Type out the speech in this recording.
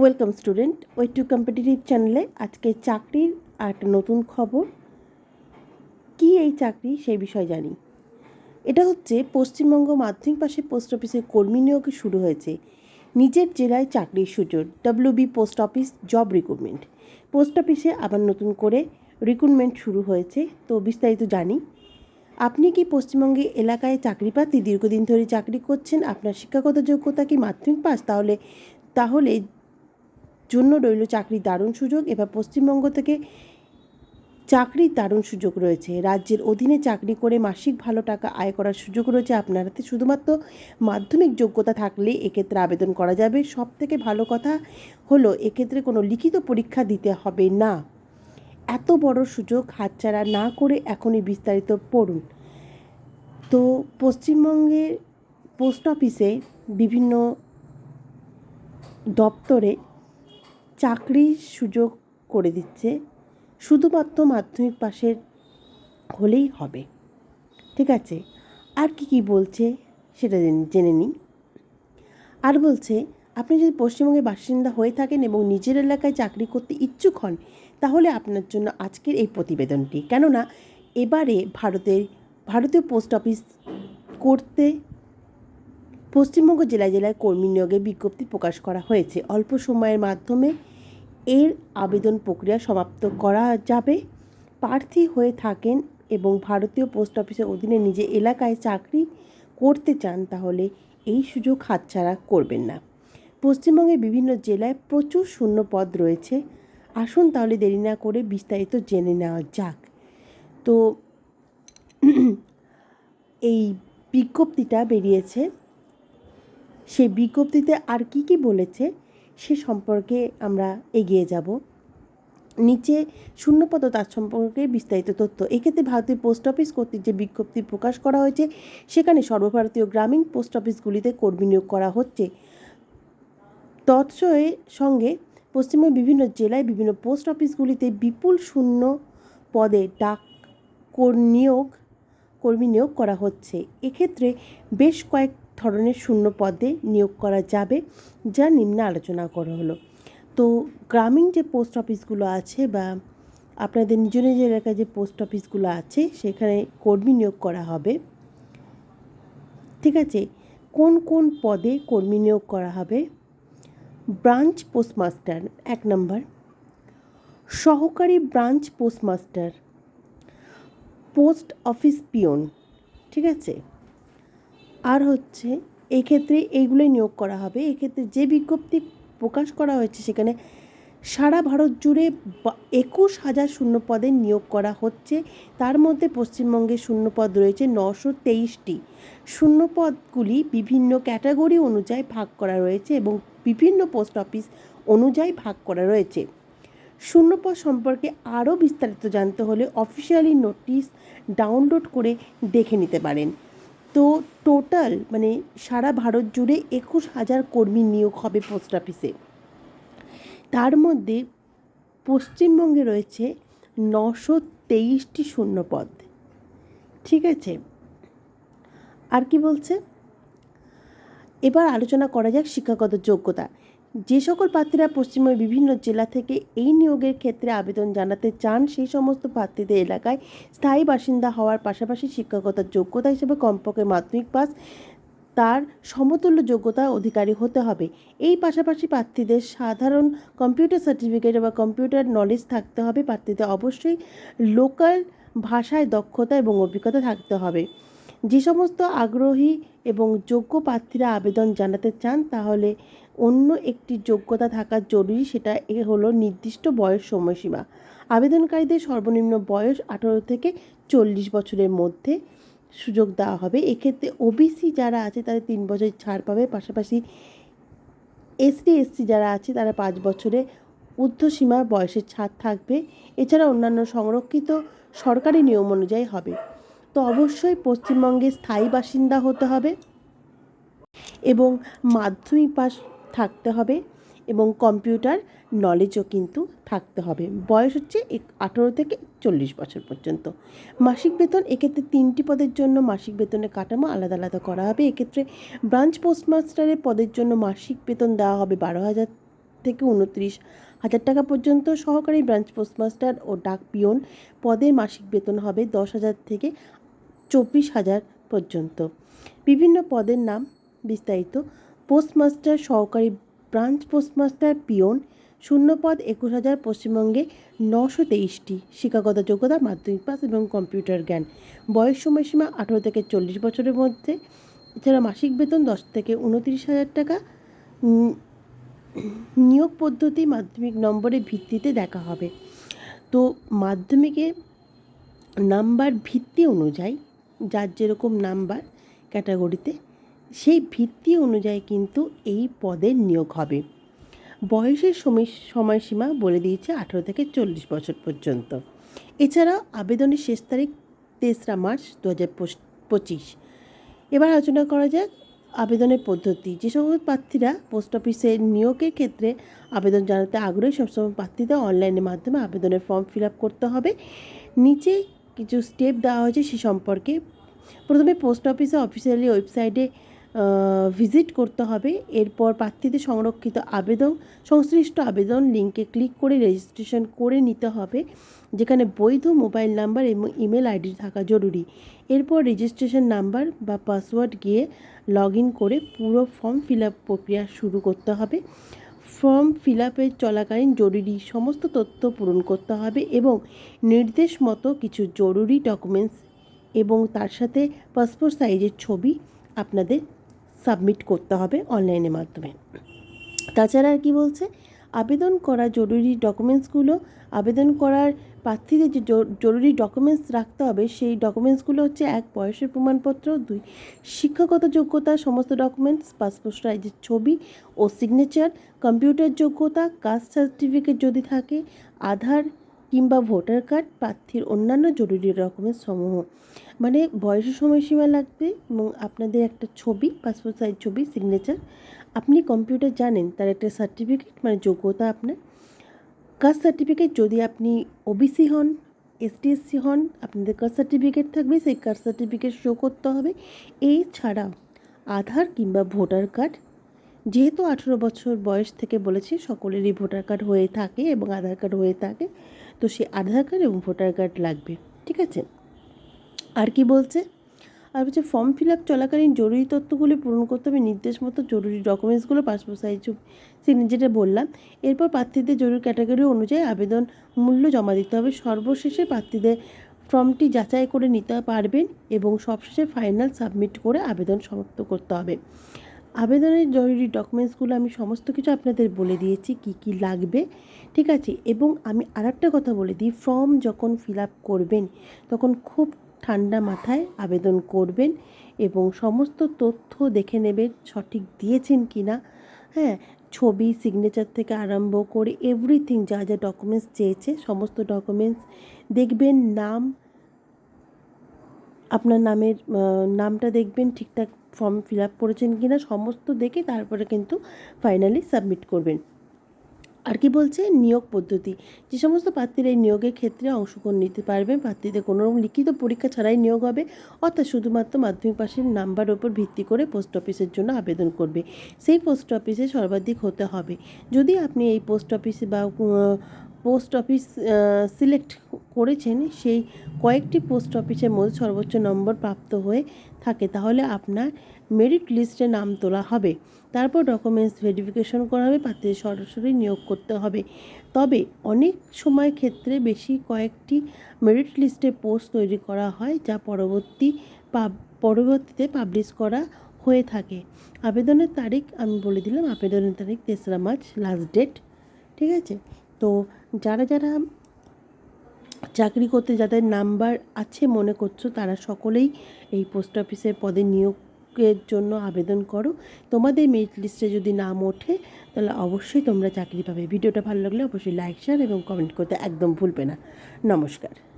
Welcome student, ওই to competitive চ্যানেলে আজকে চাকরির একটা নতুন খবর। কি এই চাকরি সেই বিষয়ে জানি। এটা হচ্ছে পশ্চিমবঙ্গ মাধ্যমিক পাশে পোস্ট অফিসের কর্মী নিয়োগ শুরু হয়েছে। নিজের জেলায় চাকরির সুযোগ B post office job recruitment post অফিসে আবার নতুন করে রিক্রুটমেন্ট শুরু হয়েছে, তো বিস্তারিত জানি। আপনি কি পশ্চিমবঙ্গে এলাকায় চাকরি পাতি, দীর্ঘদিন ধরে চাকরি করছেন, আপনার শিক্ষাগত যোগ্যতা কি মাধ্যমিক পাস? তাহলে তাহলে জন্য রইল চাকরির দারুণ সুযোগ। এবার পশ্চিমবঙ্গ থেকে চাকরির দারুণ সুযোগ রয়েছে। রাজ্যের অধীনে চাকরি করে মাসিক ভালো টাকা আয় করার সুযোগ রয়েছে আপনার হাতে। শুধুমাত্র মাধ্যমিক যোগ্যতা থাকলে এক্ষেত্রে আবেদন করা যাবে। সব থেকে ভালো কথা হলো, এক্ষেত্রে কোনো লিখিত পরীক্ষা দিতে হবে না। এত বড় সুযোগ হাতছাড়া না করে এখনই বিস্তারিত পড়ুন। তো পশ্চিমবঙ্গের পোস্ট অফিসে বিভিন্ন দপ্তরে চাকরির সুযোগ করে দিচ্ছে, শুধুমাত্র মাধ্যমিক পাশের হলেই হবে। ঠিক আছে? আর কি কি বলছে সেটা জেনে- নিই। আর বলছে, আপনি যদি পশ্চিমবঙ্গের বাসিন্দা হয়ে থাকেন এবং নিজের এলাকায় চাকরি করতে ইচ্ছুক হন, তাহলে আপনার জন্য আজকের এই প্রতিবেদনটি। কেননা, এবারে ভারতের, ভারতীয় পোস্ট অফিস করতে পশ্চিমবঙ্গ জেলায় জেলায় কর্মী নিয়োগের বিজ্ঞপ্তি প্রকাশ করা হয়েছে। অল্প সময়ের মাধ্যমে এর আবেদন প্রক্রিয়া সমাপ্ত করা যাবে। প্রার্থী হয়ে থাকেন এবং ভারতীয় পোস্ট অফিসের অধীনে নিজের এলাকায় চাকরি করতে চান, তাহলে এই সুযোগ হাতছাড়া করবেন না। পশ্চিমবঙ্গের বিভিন্ন জেলায় প্রচুর শূন্য পদ রয়েছে। আসুন তাহলে দেরি না করে বিস্তারিত জেনে নেওয়া যাক। তো এই বিজ্ঞপ্তিটা বেরিয়েছে। সেই বিজ্ঞপ্তিতে আর কি কি বলেছে? সে সম্পর্কে আমরা এগিয়ে যাব। নিচে শূন্যপদ তার সম্পর্কে বিস্তারিত তথ্য। এক্ষেত্রে ভারতীয় পোস্ট অফিস কর্তৃক যে বিজ্ঞপ্তি প্রকাশ করা হয়েছে, সেখানে সর্বভারতীয় গ্রামীণ পোস্ট অফিসগুলিতে কর্মী নিয়োগ করা হচ্ছে। তৎসয়ের সঙ্গে পশ্চিমবঙ্গের বিভিন্ন জেলায় বিভিন্ন পোস্ট অফিসগুলিতে বিপুল শূন্য পদে ডাক নিয়োগ, কর্মী নিয়োগ করা হচ্ছে। এক্ষেত্রে বেশ কয়েক ধরনের শূন্য পদে নিয়োগ করা যাবে, যা নিম্নে আলোচনা করা হলো। তো গ্রামীণ যে পোস্ট অফিসগুলো আছে বা আপনাদের নিজ নিজ এলাকায় যে পোস্ট অফিসগুলো আছে, সেখানে কর্মী নিয়োগ করা হবে। ঠিক আছে? কোন কোন পদে কর্মী নিয়োগ করা হবে? ব্রাঞ্চ পোস্টমাস্টার, এক নম্বর। সহকারী branch postmaster, post office peon ঠিক আছে? আর হচ্ছে এই ক্ষেত্রে এইগুলোই নিয়োগ করা হবে। এক্ষেত্রে যে বিজ্ঞপ্তি প্রকাশ করা হয়েছে সেখানে সারা ভারত জুড়ে একুশ হাজার শূন্য পদে নিয়োগ করা হচ্ছে। তার মধ্যে পশ্চিমবঙ্গে শূন্যপদ রয়েছে নশো তেইশটি। শূন্যপদগুলি বিভিন্ন ক্যাটাগরি অনুযায়ী ভাগ করা রয়েছে এবং বিভিন্ন পোস্ট অফিস অনুযায়ী ভাগ করা রয়েছে। শূন্যপদ সম্পর্কে আরও বিস্তারিত জানতে হলে অফিসিয়ালি নোটিশ ডাউনলোড করে দেখে নিতে পারেন। তো টোটাল মানে সারা ভারত জুড়ে একুশ হাজার কর্মী নিয়োগ হবে পোস্ট অফিসে। তার মধ্যে পশ্চিমবঙ্গে রয়েছে নশো তেইশটি শূন্যপদ। ঠিক আছে? আর কি বলছে? এবার আলোচনা করা যাক শিক্ষাগত যোগ্যতা। যে সকল প্রার্থীরা পশ্চিমবঙ্গের বিভিন্ন জেলা থেকে এই নিয়োগের ক্ষেত্রে আবেদন জানাতে চান, সেই সমস্ত প্রার্থীদের এলাকায় স্থায়ী বাসিন্দা হওয়ার পাশাপাশি শিক্ষাগত যোগ্যতা হিসেবে কমপক্ষে মাধ্যমিক পাস, তার সমতুল্য যোগ্যতা অধিকারী হতে হবে। এই পাশাপাশি প্রার্থীদের সাধারণ কম্পিউটার সার্টিফিকেট বা কম্পিউটার নলেজ থাকতে হবে। প্রার্থীদের অবশ্যই লোকাল ভাষায় দক্ষতা এবং অভিজ্ঞতা থাকতে হবে। যে সমস্ত আগ্রহী এবং যোগ্য প্রার্থীরা আবেদন জানাতে চান, তাহলে অন্য একটি যোগ্যতা থাকা জরুরি, সেটা এ হলো নির্দিষ্ট বয়স সময়সীমা। আবেদনকারীদের সর্বনিম্ন বয়স আঠারো থেকে চল্লিশ বছরের মধ্যে সুযোগ দেওয়া হবে। এক্ষেত্রে ওবিসি যারা আছে তারা তিন বছর ছাড় পাবে। পাশাপাশি এসটি এসসি যারা আছে, তারা পাঁচ বছরে ঊর্ধ্বসীমা বয়সের ছাড় থাকবে। এছাড়া অন্যান্য সংরক্ষিত সরকারি নিয়ম অনুযায়ী হবে। তো অবশ্যই পশ্চিমবঙ্গে স্থায়ী বাসিন্দা হতে হবে এবং মাধ্যমিক পাস থাকতে হবে এবং কম্পিউটার নলেজও কিন্তু থাকতে হবে। বয়স হচ্ছে আঠেরো থেকে চল্লিশ বছর পর্যন্ত। মাসিক বেতন এক্ষেত্রে তিনটি পদের জন্য মাসিক বেতনের কাঠামো আলাদা আলাদা করা হবে। এক্ষেত্রে ব্রাঞ্চ পোস্টমাস্টারের পদের জন্য মাসিক বেতন দেওয়া হবে বারো হাজার থেকে উনত্রিশ হাজার টাকা পর্যন্ত। সহকারী ব্রাঞ্চ পোস্টমাস্টার ও ডাক পিয়ন পদের মাসিক বেতন হবে দশ হাজার থেকে চব্বিশ হাজার পর্যন্ত। বিভিন্ন পদের নাম বিস্তারিত। পোস্টমাস্টার, সহকারী ব্রাঞ্চ পোস্টমাস্টার পিয়ন শূন্য পদ একুশ হাজার, পশ্চিমবঙ্গে নশো তেইশটি, শিক্ষাগত যোগ্যতা, মাধ্যমিক পাস এবং কম্পিউটার জ্ঞান। বয়স সময়সীমা আঠেরো থেকে চল্লিশ বছরের মধ্যে। এছাড়া মাসিক বেতন দশ থেকে উনত্রিশ হাজার টাকা। নিয়োগ পদ্ধতি মাধ্যমিক নম্বরের ভিত্তিতে দেখা হবে। তো মাধ্যমিকে নাম্বার ভিত্তি অনুযায়ী যার যেরকম নাম্বার ক্যাটাগরিতে, সেই ভিত্তি অনুযায়ী কিন্তু এই পদের নিয়োগ হবে। বয়সের সময়, সময়সীমা বলে দিয়েছে আঠেরো থেকে চল্লিশ বছর পর্যন্ত। এছাড়া আবেদনের শেষ তারিখ তেসরা মার্চ দু হাজার পঁচিশ। এবার আলোচনা করা যাক আবেদনের পদ্ধতি। যে সকল প্রার্থীরা পোস্ট অফিসে নিয়োগের ক্ষেত্রে আবেদন জানাতে আগ্রহী সবসময় প্রার্থীদের অনলাইনের মাধ্যমে আবেদনের ফর্ম ফিল আপ করতে হবে। নিচে কিছু স্টেপ দেওয়া হয়েছে সে সম্পর্কে। প্রথমে পোস্ট অফিসে অফিসিয়ালি ওয়েবসাইটে ভিজিট করতে হবে। এরপর প্রার্থীদের সংরক্ষিত আবেদন, সংশ্লিষ্ট আবেদন লিঙ্কে ক্লিক করে রেজিস্ট্রেশন করে নিতে হবে, যেখানে বৈধ মোবাইল নাম্বার এবং ইমেল আইডি থাকা জরুরি। এরপর রেজিস্ট্রেশন নাম্বার বা পাসওয়ার্ড গিয়ে লগ ইন করে পুরো ফর্ম ফিল আপ প্রক্রিয়া শুরু করতে হবে। ফর্ম ফিল আপের চলাকালীন জরুরি সমস্ত তথ্য পূরণ করতে হবে এবং নির্দেশ মতো কিছু জরুরি ডকুমেন্টস এবং তার সাথে পাসপোর্ট সাইজের ছবি আপনাদের সাবমিট করতে হবে অনলাইনের মাধ্যমে। তাছাড়া আর কি বলছে? আবেদন করা জরুরি ডকুমেন্টসগুলো আবেদন করার প্রার্থীদের যে জরুরি ডকুমেন্টস রাখতে হবে, সেই ডকুমেন্টসগুলো হচ্ছে এক, বয়সের প্রমাণপত্র, দুই, শিক্ষাগত যোগ্যতা, সমস্ত ডকুমেন্টস পাসপোর্ট সাইজের ছবি ও সিগনেচার কম্পিউটার যোগ্যতা কাস্ট সার্টিফিকেট যদি থাকে, আধার কিংবা ভোটার কার্ড প্রার্থীর অন্যান্য জরুরি ডকুমেন্টস সমূহ। মানে বয়সের সময়সীমা লাগবে এবং আপনাদের একটা ছবি পাসপোর্ট সাইজ ছবি সিগনেচার আপনি কম্পিউটার জানেন, তার একটা সার্টিফিকেট মানে যোগ্যতা আপনার। কাস্ট সার্টিফিকেট যদি আপনি ওবিসি হন, এসটিএসসি হন, আপনাদের কাস্ট সার্টিফিকেট থাকবে, সেই কাস্ট সার্টিফিকেট শো করতে হবে। এই ছাড়া আধার কিংবা ভোটার কার্ড, যেহেতু আঠেরো বছর বয়স থেকে বলেছি, সকলেরই ভোটার কার্ড হয়ে থাকে এবং আধার কার্ড হয়ে থাকে, তো সেই আধার কার্ড এবং ভোটার কার্ড লাগবে, ঠিক আছে? আর কি বলছে? আর বলছে ফর্ম ফিল আপ চলাকালীন জরুরি তথ্যগুলি পূরণ করতে হবে, নির্দেশ মতো জরুরি ডকুমেন্টসগুলো পাসপোর্ট সাইজ যেটা বললাম। এরপর প্রার্থীদের জরুরি ক্যাটাগরি অনুযায়ী আবেদন মূল্য জমা দিতে হবে। সর্বশেষে প্রার্থীদের ফর্মটি যাচাই করে নিতে পারবেন এবং সবশেষে ফাইনাল সাবমিট করে আবেদন সমাপ্ত করতে হবে। আবেদনের জরুরি ডকুমেন্টসগুলো আমি সমস্ত কিছু আপনাদের বলে দিয়েছি, কি কি লাগবে, ঠিক আছে? এবং আমি আরেকটা কথা বলে দিই ফর্ম যখন ফিল আপ করবেন, তখন খুব ঠান্ডা মাথায় আবেদন করবেন এবং সমস্ত তথ্য দেখে নেবেন সঠিক দিয়েছেন কি না। হ্যাঁ ছবি সিগনেচার থেকে আরম্ভ করে এভরিথিং যা যা ডকুমেন্টস চেয়েছে, সমস্ত ডকুমেন্টস দেখবেন, নাম, আপনার নামের নামটা দেখবেন, ঠিকঠাক ফর্ম ফিল আপ করেছেন কি না, সমস্ত দেখে তারপরে কিন্তু ফাইনালি সাবমিট করবেন। আর কি বলছে? নিয়োগ পদ্ধতি। যে সমস্ত প্রার্থীরা এই নিয়োগের ক্ষেত্রে অংশগ্রহণ নিতে পারবেন প্রার্থীদের কোনো রকম লিখিত পরীক্ষা ছাড়াই নিয়োগ হবে, অর্থাৎ শুধুমাত্র মাধ্যমিক পাশের নাম্বার ওপর ভিত্তি করে পোস্ট অফিসের জন্য আবেদন করবে। সেই পোস্ট অফিসে সর্বাধিক হতে হবে। যদি আপনি এই পোস্ট অফিসে বা পোস্ট অফিস সিলেক্ট করেছেন, সেই কয়েকটি পোস্ট অফিসের মধ্যে সর্বোচ্চ নম্বর প্রাপ্ত হয়ে থাকে। তাহলে আপনার মেরিট লিস্টে নাম তোলা হবে। তারপর ডকুমেন্টস ভেরিফিকেশন করা হবে প্রার্থীদের সরাসরি নিয়োগ করতে হবে। তবে অনেক সময় ক্ষেত্রে বেশি কয়েকটি মেরিট লিস্টে পোস্ট তৈরি করা হয়, যা পরবর্তী পরবর্তীতে পাবলিশ করা হয়ে থাকে। আবেদনের তারিখ আমি বলে দিলাম, আবেদনের তারিখ তেসরা মার্চ লাস্ট ডেট ঠিক আছে? তো যারা যারা চাকরি করতে যাদের নাম্বার আছে মনে করছ, তারা সকলেই এই পোস্ট অফিসের পদে নিয়োগের জন্য আবেদন করো। তোমাদের মেরিট লিস্টে যদি নাম ওঠে, তাহলে অবশ্যই তোমরা চাকরি পাবে। ভিডিওটা ভালো লাগলে অবশ্যই লাইক শেয়ার এবং কমেন্ট করতে একদম ভুলবে না। নমস্কার।